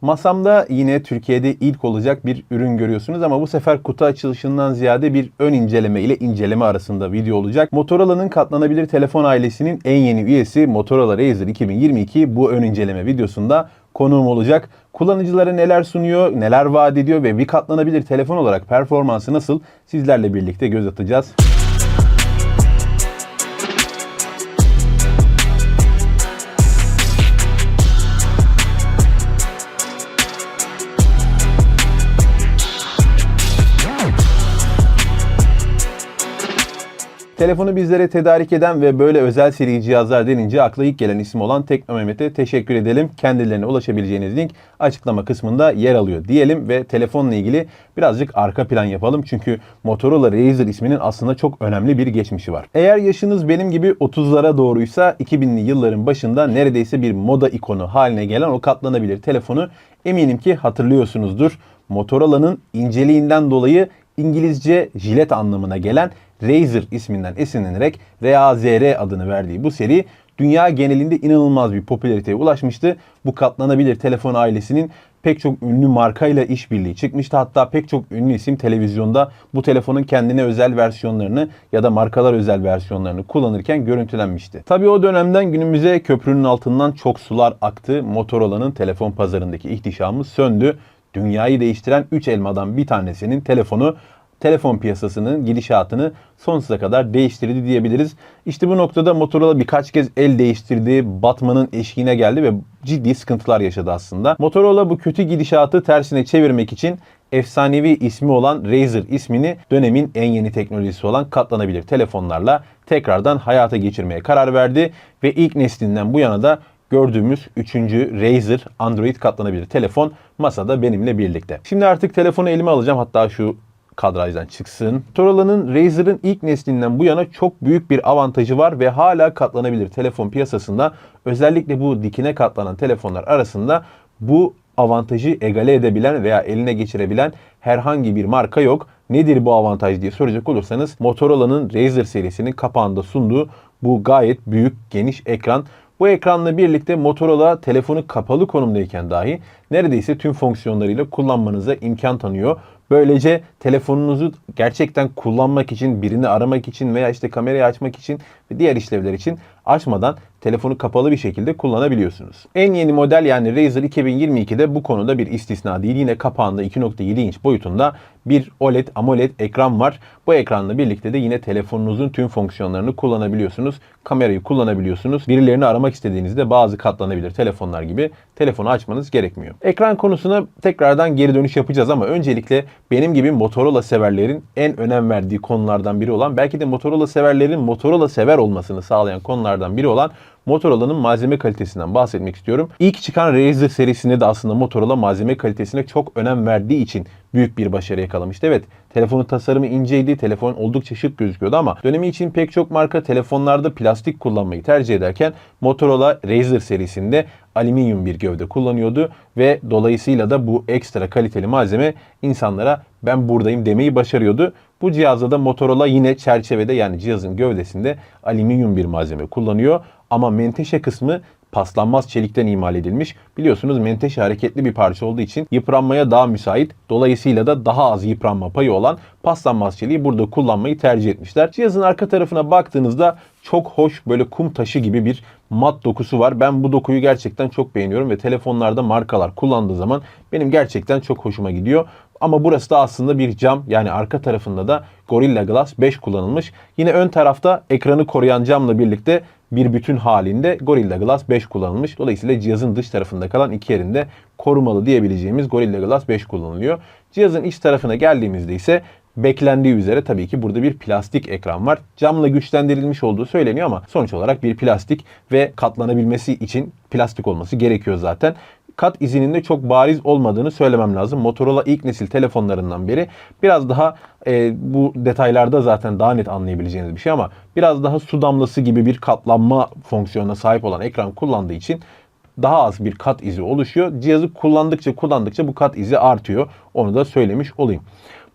Masamda yine Türkiye'de ilk olacak bir ürün görüyorsunuz ama bu sefer kutu açılışından ziyade bir ön inceleme ile inceleme arasında video olacak. Motorola'nın katlanabilir telefon ailesinin en yeni üyesi Motorola Razr 2022 bu ön inceleme videosunda konuğum olacak. Kullanıcılara neler sunuyor, neler vaat ediyor ve bir katlanabilir telefon olarak performansı nasıl sizlerle birlikte göz atacağız. Telefonu bizlere tedarik eden ve böyle özel seri cihazlar denince akla ilk gelen isim olan Teknomehmet'e teşekkür edelim. Kendilerine ulaşabileceğiniz link açıklama kısmında yer alıyor diyelim ve telefonla ilgili birazcık arka plan yapalım. Çünkü Motorola Razr isminin aslında çok önemli bir geçmişi var. Eğer yaşınız benim gibi 30'lara doğruysa 2000'li yılların başında neredeyse bir moda ikonu haline gelen o katlanabilir telefonu eminim ki hatırlıyorsunuzdur. Motorola'nın inceliğinden dolayı İngilizce jilet anlamına gelen Razer isminden esinlenerek RAZR adını verdiği bu seri dünya genelinde inanılmaz bir popülariteye ulaşmıştı. Bu katlanabilir telefon ailesinin pek çok ünlü markayla işbirliği çıkmıştı. Hatta pek çok ünlü isim televizyonda bu telefonun kendine özel versiyonlarını ya da markalar özel versiyonlarını kullanırken görüntülenmişti. Tabii o dönemden günümüze köprünün altından çok sular aktı. Motorola'nın telefon pazarındaki ihtişamı söndü. Dünyayı değiştiren 3 elmadan bir tanesinin telefonu telefon piyasasının gidişatını sonsuza kadar değiştirdi diyebiliriz. İşte bu noktada Motorola birkaç kez el değiştirdi, batmanın eşiğine geldi ve ciddi sıkıntılar yaşadı aslında. Motorola bu kötü gidişatı tersine çevirmek için efsanevi ismi olan Razer ismini dönemin en yeni teknolojisi olan katlanabilir telefonlarla tekrardan hayata geçirmeye karar verdi ve ilk neslinden bu yana da gördüğümüz 3. Razer Android katlanabilir telefon masada benimle birlikte. Şimdi artık telefonu elime alacağım. Hatta şu kadrajdan çıksın. Motorola'nın Razer'ın ilk neslinden bu yana çok büyük bir avantajı var ve hala katlanabilir telefon piyasasında özellikle bu dikine katlanan telefonlar arasında bu avantajı egale edebilen veya eline geçirebilen herhangi bir marka yok. Nedir bu avantaj diye soracak olursanız Motorola'nın Razer serisinin kapağında sunduğu bu gayet büyük geniş ekran bu ekranla birlikte Motorola telefonu kapalı konumdayken dahi neredeyse tüm fonksiyonlarıyla kullanmanıza imkan tanıyor. Böylece telefonunuzu gerçekten kullanmak için, birini aramak için veya işte kamerayı açmak için ve diğer işlevler için açmadan telefonu kapalı bir şekilde kullanabiliyorsunuz. En yeni model yani Razer 2022'de bu konuda bir istisna değil. Yine kapağında 2.7 inç boyutunda bir OLED AMOLED ekran var. Bu ekranla birlikte de yine telefonunuzun tüm fonksiyonlarını kullanabiliyorsunuz. Kamerayı kullanabiliyorsunuz. Birilerini aramak istediğinizde bazı katlanabilir telefonlar gibi telefonu açmanız gerekmiyor. Ekran konusuna tekrardan geri dönüş yapacağız ama öncelikle benim gibi Motorola severlerin en önem verdiği konulardan biri olan belki de Motorola severlerin Motorola sever olmasını sağlayan konulardan biri olan Motorola'nın malzeme kalitesinden bahsetmek istiyorum. İlk çıkan Razer serisinde de aslında Motorola malzeme kalitesine çok önem verdiği için büyük bir başarı yakalamıştı. Evet telefonun tasarımı inceydi, telefon oldukça şık gözüküyordu ama dönemi için pek çok marka telefonlarda plastik kullanmayı tercih ederken Motorola Razer serisinde alüminyum bir gövde kullanıyordu ve dolayısıyla da bu ekstra kaliteli malzeme insanlara ben buradayım demeyi başarıyordu. Bu cihazda da Motorola yine çerçevede yani cihazın gövdesinde alüminyum bir malzeme kullanıyor ama menteşe kısmı paslanmaz çelikten imal edilmiş. Biliyorsunuz menteşe hareketli bir parça olduğu için yıpranmaya daha müsait. Dolayısıyla da daha az yıpranma payı olan paslanmaz çeliği burada kullanmayı tercih etmişler. Cihazın arka tarafına baktığınızda çok hoş böyle kum taşı gibi bir mat dokusu var. Ben bu dokuyu gerçekten çok beğeniyorum ve telefonlarda markalar kullandığı zaman benim gerçekten çok hoşuma gidiyor. Ama burası da aslında bir cam yani arka tarafında da Gorilla Glass 5 kullanılmış. Yine ön tarafta ekranı koruyan camla birlikte bir bütün halinde Gorilla Glass 5 kullanılmış. Dolayısıyla cihazın dış tarafında kalan iki yerinde korumalı diyebileceğimiz Gorilla Glass 5 kullanılıyor. Cihazın iç tarafına geldiğimizde ise beklendiği üzere tabii ki burada bir plastik ekran var. Camla güçlendirilmiş olduğu söyleniyor ama sonuç olarak bir plastik ve katlanabilmesi için plastik olması gerekiyor zaten kat izinin de çok bariz olmadığını söylemem lazım. Motorola ilk nesil telefonlarından beri biraz daha e, bu detaylarda zaten daha net anlayabileceğiniz bir şey ama biraz daha su damlası gibi bir katlanma fonksiyonuna sahip olan ekran kullandığı için daha az bir kat izi oluşuyor. Cihazı kullandıkça kullandıkça bu kat izi artıyor. Onu da söylemiş olayım.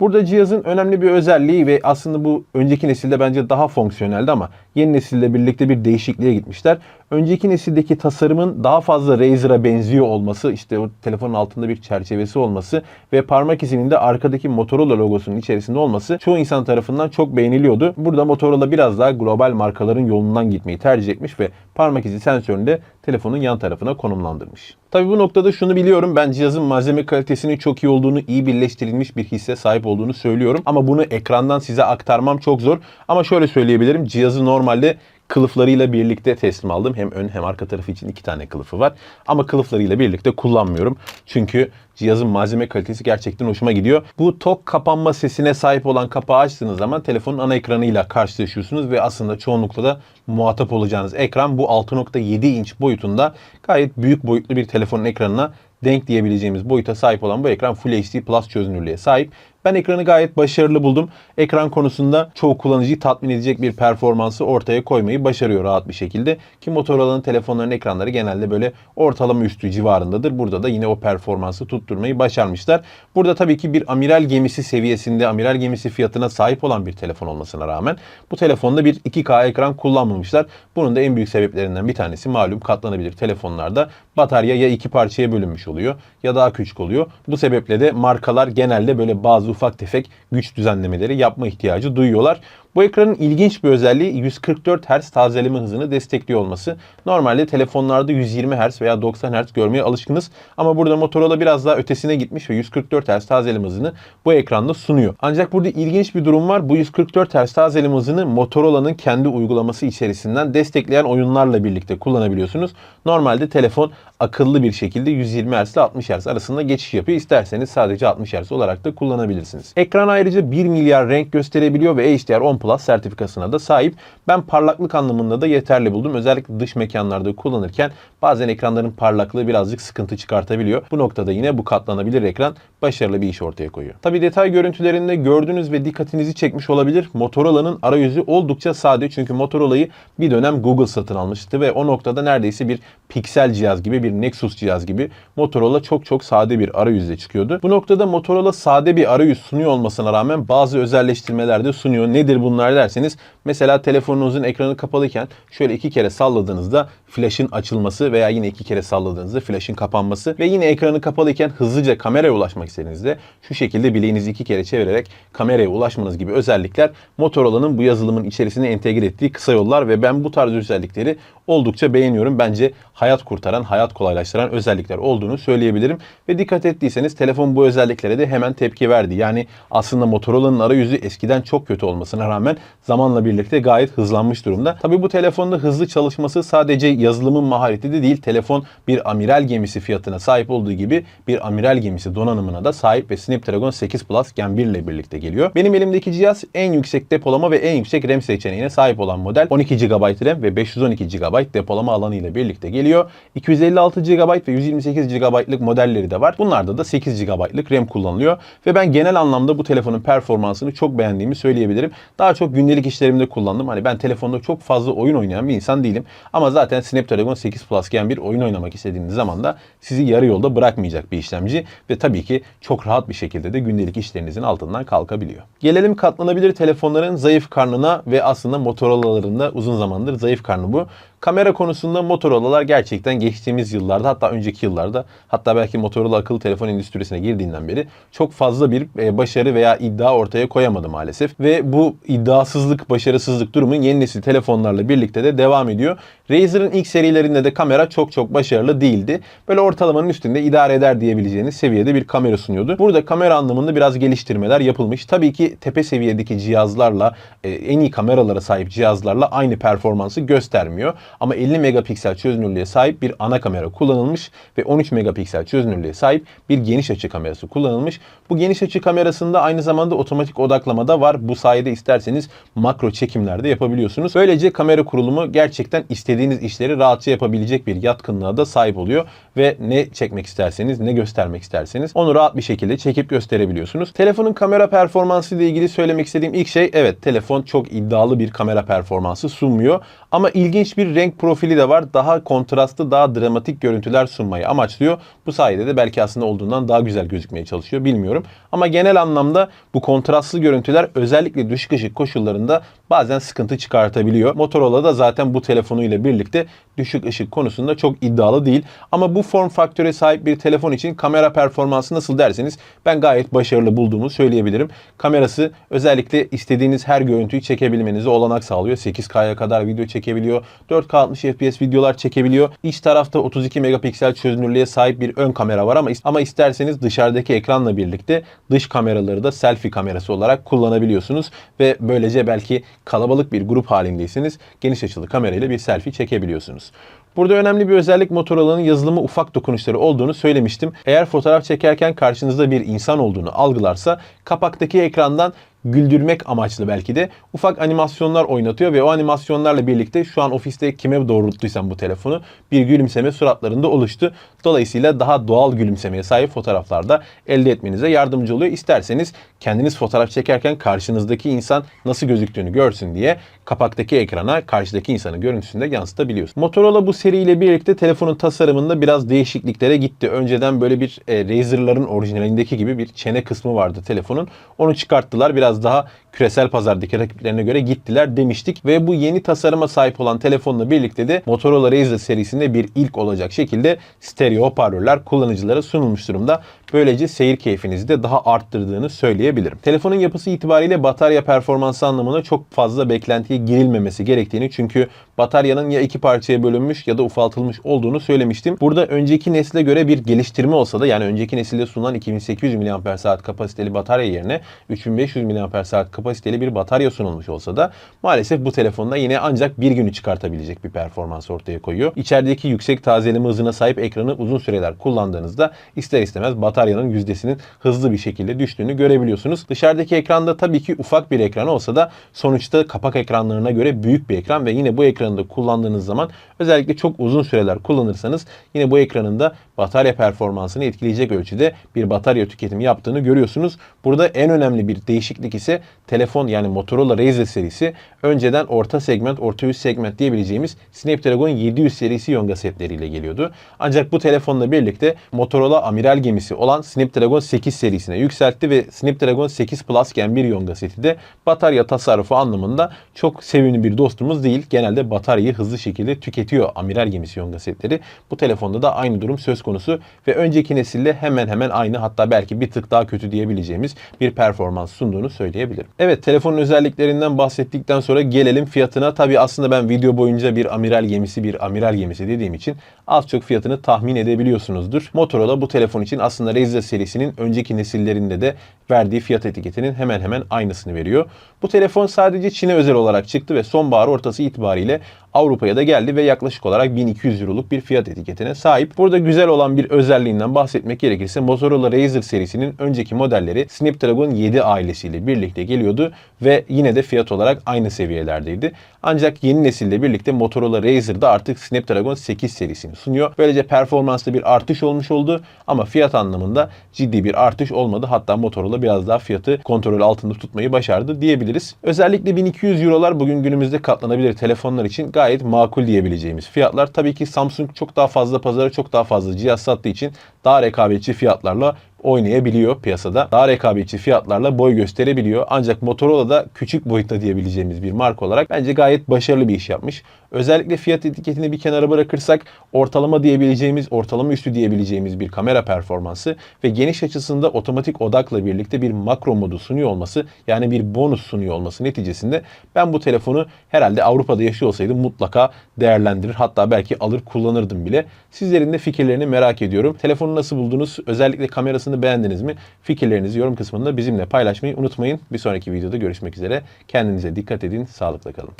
Burada cihazın önemli bir özelliği ve aslında bu önceki nesilde bence daha fonksiyoneldi ama yeni nesille birlikte bir değişikliğe gitmişler. Önceki nesildeki tasarımın daha fazla Razer'a benziyor olması, işte o telefonun altında bir çerçevesi olması ve parmak izinin de arkadaki Motorola logosunun içerisinde olması çoğu insan tarafından çok beğeniliyordu. Burada Motorola biraz daha global markaların yolundan gitmeyi tercih etmiş ve parmak izi sensörünü de telefonun yan tarafına konumlandırmış. Tabi bu noktada şunu biliyorum ben cihazın malzeme kalitesinin çok iyi olduğunu, iyi birleştirilmiş bir hisse sahip olduğunu söylüyorum. Ama bunu ekrandan size aktarmam çok zor. Ama şöyle söyleyebilirim cihazı normalde kılıflarıyla birlikte teslim aldım. Hem ön hem arka tarafı için iki tane kılıfı var. Ama kılıflarıyla birlikte kullanmıyorum. Çünkü cihazın malzeme kalitesi gerçekten hoşuma gidiyor. Bu tok kapanma sesine sahip olan kapağı açtığınız zaman telefonun ana ekranıyla karşılaşıyorsunuz ve aslında çoğunlukla da muhatap olacağınız ekran bu 6.7 inç boyutunda gayet büyük boyutlu bir telefonun ekranına denk diyebileceğimiz boyuta sahip olan bu ekran Full HD Plus çözünürlüğe sahip. Ben ekranı gayet başarılı buldum. Ekran konusunda çoğu kullanıcıyı tatmin edecek bir performansı ortaya koymayı başarıyor rahat bir şekilde. Ki Motorola'nın telefonlarının ekranları genelde böyle ortalama üstü civarındadır. Burada da yine o performansı tutturmayı başarmışlar. Burada tabii ki bir amiral gemisi seviyesinde, amiral gemisi fiyatına sahip olan bir telefon olmasına rağmen bu telefonda bir 2K ekran kullanmamışlar. Bunun da en büyük sebeplerinden bir tanesi malum katlanabilir telefonlarda batarya ya iki parçaya bölünmüş oluyor ya daha küçük oluyor. Bu sebeple de markalar genelde böyle bazı ufak tefek güç düzenlemeleri yapma ihtiyacı duyuyorlar. Bu ekranın ilginç bir özelliği 144 Hz tazeleme hızını destekliyor olması. Normalde telefonlarda 120 Hz veya 90 Hz görmeye alışkınız ama burada Motorola biraz daha ötesine gitmiş ve 144 Hz tazeleme hızını bu ekranda sunuyor. Ancak burada ilginç bir durum var. Bu 144 Hz tazeleme hızını Motorola'nın kendi uygulaması içerisinden destekleyen oyunlarla birlikte kullanabiliyorsunuz. Normalde telefon akıllı bir şekilde 120 Hz ile 60 Hz arasında geçiş yapıyor. İsterseniz sadece 60 Hz olarak da kullanabilirsiniz. Ekran ayrıca 1 milyar renk gösterebiliyor ve HDR 10 Plus sertifikasına da sahip. Ben parlaklık anlamında da yeterli buldum. Özellikle dış mekanlarda kullanırken bazen ekranların parlaklığı birazcık sıkıntı çıkartabiliyor. Bu noktada yine bu katlanabilir ekran başarılı bir iş ortaya koyuyor. Tabi detay görüntülerinde gördüğünüz ve dikkatinizi çekmiş olabilir. Motorola'nın arayüzü oldukça sade çünkü Motorola'yı bir dönem Google satın almıştı ve o noktada neredeyse bir piksel cihaz gibi, bir Nexus cihaz gibi Motorola çok çok sade bir arayüzle çıkıyordu. Bu noktada Motorola sade bir arayüz sunuyor olmasına rağmen bazı özelleştirmeler de sunuyor. Nedir bunlar derseniz mesela telefonunuzun ekranı kapalıyken şöyle iki kere salladığınızda flash'ın açılması veya yine iki kere salladığınızda flash'ın kapanması ve yine ekranı kapalıyken hızlıca kameraya ulaşmak istediğinizde şu şekilde bileğinizi iki kere çevirerek kameraya ulaşmanız gibi özellikler Motorola'nın bu yazılımın içerisine entegre ettiği kısa yollar ve ben bu tarz özellikleri oldukça beğeniyorum. Bence hayat kurtaran, hayat kolaylaştıran özellikler olduğunu söyleyebilirim. Ve dikkat ettiyseniz telefon bu özelliklere de hemen tepki verdi. Yani aslında Motorola'nın arayüzü eskiden çok kötü olmasına rağmen zamanla birlikte gayet hızlanmış durumda. Tabi bu telefonda hızlı çalışması sadece yazılımın mahareti de değil. Telefon bir amiral gemisi fiyatına sahip olduğu gibi bir amiral gemisi donanımına da sahip ve Snapdragon 8 Plus Gen 1 ile birlikte geliyor. Benim elimdeki cihaz en yüksek depolama ve en yüksek RAM seçeneğine sahip olan model. 12 GB RAM ve 512 GB depolama alanı ile birlikte geliyor. 256 GB ve 128 GB'lık modelleri de var. Bunlarda da 8 GB'lık RAM kullanılıyor ve ben genel anlamda bu telefonun performansını çok beğendiğimi söyleyebilirim. Daha çok gündelik işlerimde kullandım. Hani ben telefonda çok fazla oyun oynayan bir insan değilim. Ama zaten Snapdragon 8 Plus Gen 1 oyun oynamak istediğiniz zaman da sizi yarı yolda bırakmayacak bir işlemci ve tabii ki çok rahat bir şekilde de gündelik işlerinizin altından kalkabiliyor. Gelelim katlanabilir telefonların zayıf karnına ve aslında Motorola'ların da uzun zamandır zayıf karnı bu. Kamera konusunda Motorola'lar gerçekten geçtiğimiz yıllarda hatta önceki yıllarda hatta belki Motorola akıllı telefon endüstrisine girdiğinden beri çok fazla bir e, başarı veya iddia ortaya koyamadı maalesef. Ve bu iddiasızlık, başarısızlık durumu yeni nesil telefonlarla birlikte de devam ediyor. Razer'ın ilk serilerinde de kamera çok çok başarılı değildi. Böyle ortalamanın üstünde idare eder diyebileceğiniz seviyede bir kamera sunuyordu. Burada kamera anlamında biraz geliştirmeler yapılmış. Tabii ki tepe seviyedeki cihazlarla, e, en iyi kameralara sahip cihazlarla aynı performansı göstermiyor. Ama 50 megapiksel çözünürlüğe sahip bir ana kamera kullanılmış ve 13 megapiksel çözünürlüğe sahip bir geniş açı kamerası kullanılmış. Bu geniş açı kamerasında aynı zamanda otomatik odaklama da var. Bu sayede isterseniz makro çekimlerde yapabiliyorsunuz. Böylece kamera kurulumu gerçekten istediğiniz işleri rahatça yapabilecek bir yatkınlığa da sahip oluyor ve ne çekmek isterseniz, ne göstermek isterseniz onu rahat bir şekilde çekip gösterebiliyorsunuz. Telefonun kamera performansı ile ilgili söylemek istediğim ilk şey evet telefon çok iddialı bir kamera performansı sunmuyor ama ilginç bir renk profili de var. Daha kontrastlı, daha dramatik görüntüler sunmayı amaçlıyor. Bu sayede de belki aslında olduğundan daha güzel gözükmeye çalışıyor bilmiyorum. Ama genel anlamda bu kontrastlı görüntüler özellikle düşük ışık koşullarında bazen sıkıntı çıkartabiliyor. Motorola da zaten bu telefonuyla birlikte düşük ışık konusunda çok iddialı değil. Ama bu form faktöre sahip bir telefon için kamera performansı nasıl derseniz ben gayet başarılı bulduğumu söyleyebilirim. Kamerası özellikle istediğiniz her görüntüyü çekebilmenize olanak sağlıyor. 8K'ya kadar video çekebiliyor. 4K 60 FPS videolar çekebiliyor. İç tarafta 32 megapiksel çözünürlüğe sahip bir ön kamera var ama ama isterseniz dışarıdaki ekranla birlikte dış kameraları da selfie kamerası olarak kullanabiliyorsunuz ve böylece belki kalabalık bir grup halindeyseniz geniş açılı kamerayla bir selfie çekebiliyorsunuz. Burada önemli bir özellik Motorola'nın yazılımı ufak dokunuşları olduğunu söylemiştim. Eğer fotoğraf çekerken karşınızda bir insan olduğunu algılarsa kapaktaki ekrandan güldürmek amaçlı belki de ufak animasyonlar oynatıyor ve o animasyonlarla birlikte şu an ofiste kime doğrulttuysam bu telefonu bir gülümseme suratlarında oluştu. Dolayısıyla daha doğal gülümsemeye sahip fotoğraflarda elde etmenize yardımcı oluyor. İsterseniz kendiniz fotoğraf çekerken karşınızdaki insan nasıl gözüktüğünü görsün diye kapaktaki ekrana karşıdaki insanın görüntüsünü de yansıtabiliyorsunuz. Motorola bu seriyle birlikte telefonun tasarımında biraz değişikliklere gitti. Önceden böyle bir e, Razer'ların orijinalindeki gibi bir çene kısmı vardı telefonun. Onu çıkarttılar. Biraz daha küresel pazardaki rakiplerine göre gittiler demiştik. Ve bu yeni tasarıma sahip olan telefonla birlikte de Motorola Razr serisinde bir ilk olacak şekilde stereo hoparlörler kullanıcılara sunulmuş durumda. Böylece seyir keyfinizi de daha arttırdığını söyleyebilirim. Telefonun yapısı itibariyle batarya performansı anlamında çok fazla beklentiye girilmemesi gerektiğini çünkü bataryanın ya iki parçaya bölünmüş ya da ufaltılmış olduğunu söylemiştim. Burada önceki nesle göre bir geliştirme olsa da yani önceki nesilde sunulan 2800 mAh kapasiteli batarya yerine 3500 mAh kapasiteli bir batarya sunulmuş olsa da maalesef bu telefonda yine ancak bir günü çıkartabilecek bir performans ortaya koyuyor. İçerideki yüksek tazeleme hızına sahip ekranı uzun süreler kullandığınızda ister istemez bataryanın yüzdesinin hızlı bir şekilde düştüğünü görebiliyorsunuz. Dışarıdaki ekranda tabii ki ufak bir ekran olsa da sonuçta kapak ekranlarına göre büyük bir ekran ve yine bu ekranı da kullandığınız zaman özellikle çok uzun süreler kullanırsanız yine bu ekranın da batarya performansını etkileyecek ölçüde bir batarya tüketimi yaptığını görüyorsunuz. Burada en önemli bir değişiklik ise telefon yani Motorola Razr serisi önceden orta segment, orta üst segment diyebileceğimiz Snapdragon 700 serisi yonga setleriyle geliyordu. Ancak bu telefonla birlikte Motorola amiral gemisi olan Snapdragon 8 serisine yükseltti ve Snapdragon 8 Plus Gen 1 yonga seti de batarya tasarrufu anlamında çok sevimli bir dostumuz değil. Genelde bataryayı hızlı şekilde tüketiyor amiral gemisi yonga setleri. Bu telefonda da aynı durum söz konusu ve önceki nesilde hemen hemen aynı hatta belki bir tık daha kötü diyebileceğimiz bir performans sunduğunu söyleyebilirim. Evet telefonun özelliklerinden bahsettikten sonra gelelim fiyatına. Tabi aslında ben video boyunca bir amiral gemisi bir amiral gemisi dediğim için az çok fiyatını tahmin edebiliyorsunuzdur. Motorola bu telefon için aslında Razr serisinin önceki nesillerinde de verdiği fiyat etiketinin hemen hemen aynısını veriyor. Bu telefon sadece Çin'e özel olarak çıktı ve sonbahar ortası itibariyle Avrupa'ya da geldi ve yaklaşık olarak 1200 euroluk bir fiyat etiketine sahip. Burada güzel olan bir özelliğinden bahsetmek gerekirse Motorola Razr serisinin önceki modelleri Snapdragon 7 ailesiyle birlikte geliyordu ve yine de fiyat olarak aynı seviyelerdeydi. Ancak yeni nesille birlikte Motorola Razr'da artık Snapdragon 8 serisini sunuyor. Böylece performansta bir artış olmuş oldu ama fiyat anlamında ciddi bir artış olmadı. Hatta Motorola biraz daha fiyatı kontrol altında tutmayı başardı diyebiliriz. Özellikle 1200 eurolar bugün günümüzde katlanabilir telefonlar için gayet makul diyebileceğimiz fiyatlar. Tabii ki Samsung çok daha fazla pazara çok daha fazla cihaz sattığı için daha rekabetçi fiyatlarla oynayabiliyor piyasada. Daha rekabetçi fiyatlarla boy gösterebiliyor. Ancak Motorola da küçük boyutta diyebileceğimiz bir marka olarak bence gayet başarılı bir iş yapmış. Özellikle fiyat etiketini bir kenara bırakırsak ortalama diyebileceğimiz, ortalama üstü diyebileceğimiz bir kamera performansı ve geniş açısında otomatik odakla birlikte bir makro modu sunuyor olması yani bir bonus sunuyor olması neticesinde ben bu telefonu herhalde Avrupa'da yaşıyor olsaydım mutlaka değerlendirir. Hatta belki alır kullanırdım bile. Sizlerin de fikirlerini merak ediyorum. Telefonu nasıl buldunuz? Özellikle kamerasını beğendiniz mi? Fikirlerinizi yorum kısmında bizimle paylaşmayı unutmayın. Bir sonraki videoda görüşmek üzere. Kendinize dikkat edin. Sağlıkla kalın.